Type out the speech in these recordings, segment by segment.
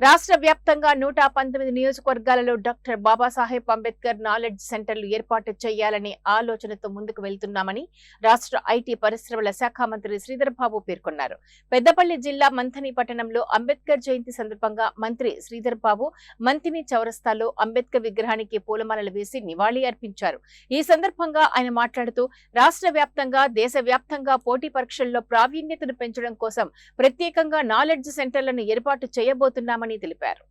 రాష్ట్ర వ్యాప్తంగా నూట పంతొమ్మిది నియోజకవర్గాలలో డాక్టర్ బాబాసాహెబ్ అంబేద్కర్ నాలెడ్జ్ సెంటర్లు ఏర్పాటు చేయాలనే ఆలోచనతో ముందుకు వెళ్తున్నామని రాష్ట్ర ఐటీ పరిశ్రమల శాఖ మంత్రి శ్రీధర్ బాబు పేర్కొన్నారు. పెద్దపల్లి జిల్లా మంథని పట్టణంలో అంబేద్కర్ జయంతి సందర్భంగా మంత్రి శ్రీధర్ బాబు మంతిని చౌరస్తాలో అంబేద్కర్ విగ్రహానికి పూలమాలలు వేసి నివాళి అర్పించారు. ఈ సందర్భంగా ఆయన మాట్లాడుతూ రాష్ట్ర వ్యాప్తంగా దేశ వ్యాప్తంగా పోటీ పరీక్షల్లో ప్రావీణ్యతను పెంచడం కోసం ప్రత్యేకంగా నాలెడ్జ్ సెంటర్లను ఏర్పాటు చేయబోతున్నామని తెలిపారు.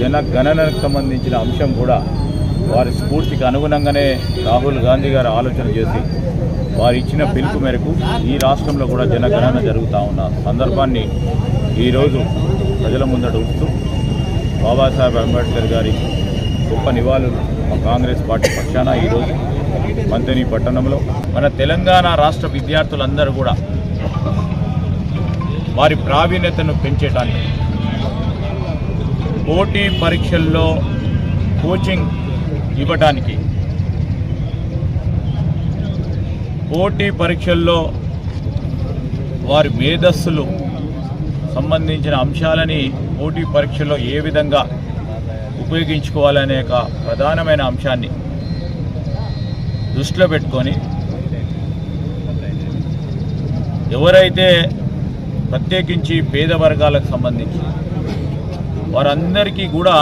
జనగణనకు సంబంధించిన అంశం కూడా వారి స్ఫూర్తికి అనుగుణంగానే రాహుల్ గాంధీ గారు ఆలోచన చేసి వారు ఇచ్చిన పిలుపు మేరకు ఈ రాష్ట్రంలో కూడా జనగణన జరుగుతూ ఉన్న సందర్భాన్ని ఈరోజు ప్రజల ముందట ఉంచుతూ బాబాసాహెబ్ అంబేద్కర్ గారి గొప్ప నివాళులు మా కాంగ్రెస్ పార్టీ పక్షాన ఈరోజు మంతని పట్టణంలో మన తెలంగాణ రాష్ట్ర విద్యార్థులందరూ కూడా వారి ప్రావీణ్యతను పెంచేటానికి పోటీ పరీక్షల్లో కోచింగ్ ఇవ్వడానికి. పోటీ పరీక్షల్లో వారి మేధస్సులు సంబంధించిన అంశాలని పోటీ పరీక్షలో ఏ విధంగా ఉపయోగించుకోవాలనే ఒక ప్రధానమైన అంశాన్ని దృష్టిలో పెట్టుకొని ఎవరైతే ప్రత్యేకించి పేద వర్గాలకు సంబంధించి వారందరికీ కూడా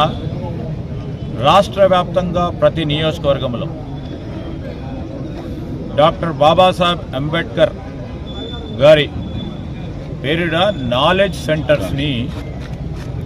రాష్ట్ర వ్యాప్తంగా ప్రతి నియోజకవర్గంలో డాక్టర్ బాబాసాహెబ్ అంబేద్కర్ గారి పేరిట నాలెడ్జ్ సెంటర్స్ని